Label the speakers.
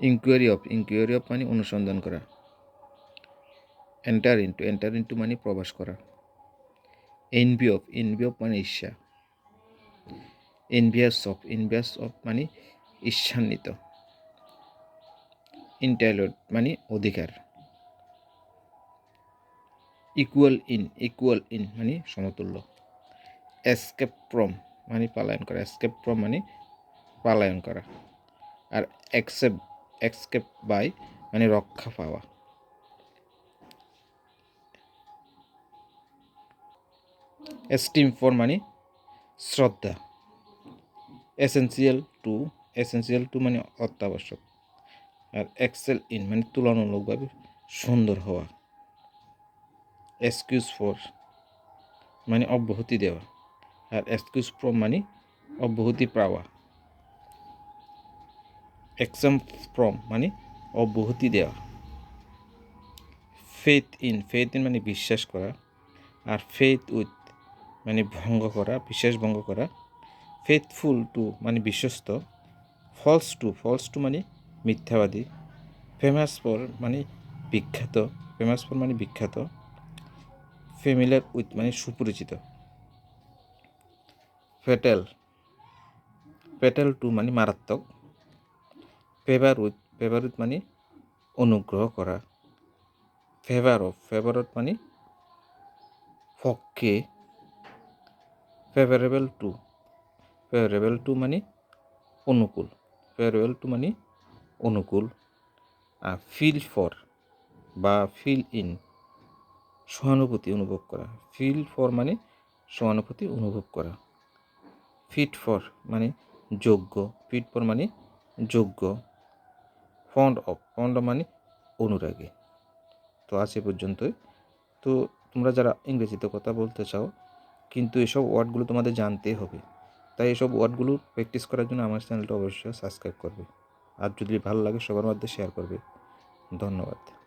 Speaker 1: Inquiry of inquiry of মানে অনুসন্ধান করা। এন্টার ইন্টু এন্টার ইন্টু মানে প্রবেশ করা। এনভি অফ এনভি অফ মানে ঈর্ষা। এনভিয়াস অফ এনভিয়াস অফ মানে ঈর্ষান্বিত। ইন্টাইলড মানে অধিকার। ইকুয়াল ইন ইকুয়াল ইন মানে সমতুল্য। এসকেপ ফ্রম মানে পালায়ন করা। এসকেপ ফ্রম মানে পালায়ন করা। আর অ্যাকসেপ এক্সকেপ বাই মানে রক্ষা পাওয়া। এস্টিম ফর মানে শ্রদ্ধা। এসেন্সিয়াল টু এসেন্সিয়াল টু মানে অত্যাবশ্যক। আর এক্সেল ইন মানে তুলনামূলকভাবে সুন্দর হওয়া। এক্সকিউজ ফর মানে অব্যাহতি দেওয়া। আর এক্সকিউজ ফ্রম মানে অব্যাহতি পাওয়া। এক্সাম ফ্রম মানে অব্যাহতি দেওয়া। ফেথ ইন ফেথ ইন মানে বিশ্বাস করা আর ফেথ উইথ মানে ভঙ্গ করা, বিশ্বাস ভঙ্গ করা। ফেথফুল টু মানে বিশ্বস্ত ফলস টু ফলস টু মানে মিথ্যাবাদী। ফেমাস ফর মানে বিখ্যাত ফেমাস ফর মানে বিখ্যাত। ফেমিলার উইথ মানে সুপরিচিত। ফেটেল ফেটেল টু মানে মারাত্মক। ফেভার উইথ ফেভার উইথ মানে অনুগ্রহ করা। ফেভার অফ ফেভার অফ মানে পক্ষে। ফেভারেবল টু ফেভারেবল টু মানে অনুকূল। ফেভারেবল টু মানে অনুকূল। আর ফিল ফর বা ফিল ইন সহানুভূতি অনুভব করা। ফিল ফর মানে সহানুভূতি অনুভব করা। ফিট ফর মানে যোগ্য। ফিট ফর মানে যোগ্য। ফন্ড অফ ফন্ড মানে অনুরাগে। তো আছে পর্যন্তই। তো তোমরা যারা ইংরেজিতে কথা বলতে চাও, কিন্তু এসব ওয়ার্ডগুলো তোমাদের জানতে হবে। তাই এসব ওয়ার্ডগুলো প্র্যাকটিস করার জন্য আমার চ্যানেলটা অবশ্যই সাবস্ক্রাইব করবে। আর যদি ভালো লাগে, সবার মধ্যে শেয়ার করবে। ধন্যবাদ।